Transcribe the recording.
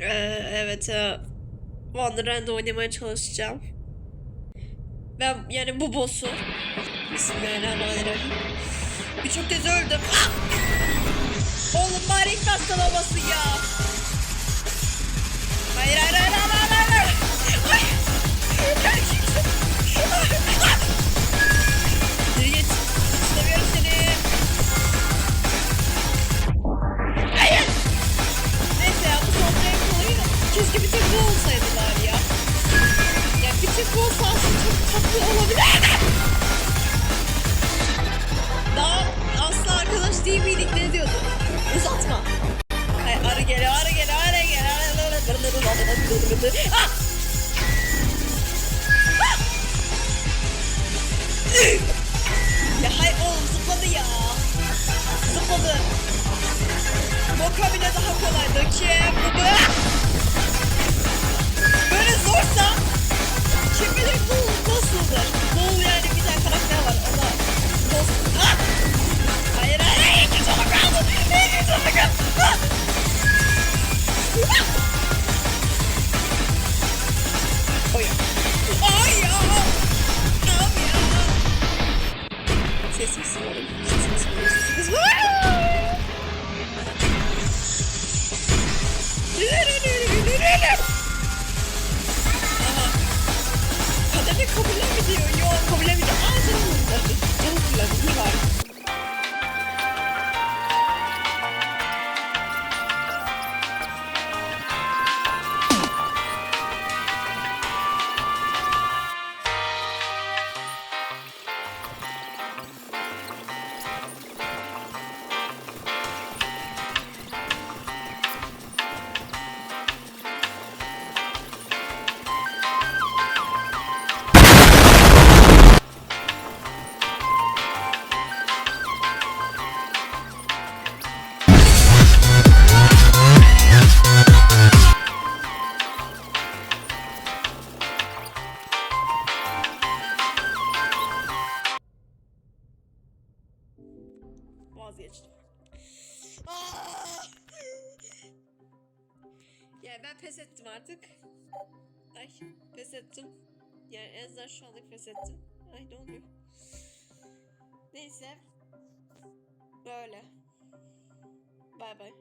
Ee, evet. E, Wonderland'da oynamaya çalışacağım. Ben yani bu boss'u. Bismillahirrahmanirrahim. Birçok kez öldüm. Ah! Oğlum bari ilk ya. Keşke bir tek bu olsaydılar ya. Ya bir tek bu olsa aslında çok tatlı olabilirdi. Daha asla arkadaş değil miydik ne diyordu? Uzatma. Hay arı geliyor arı geliyor arı geliyor. Ah! Ah! Ya hay oğlum zıpladı ya. Zıpladı. Boka bile daha kolaydı ki bu. kabullenmediği, kabullenmediği, ağzını Vazgeçtim. Aa! Yani ben pes ettim artık. Ay pes ettim. Yani en azından şu anlık pes ettim. Ay ne oluyor? Neyse. Böyle. Bay bay.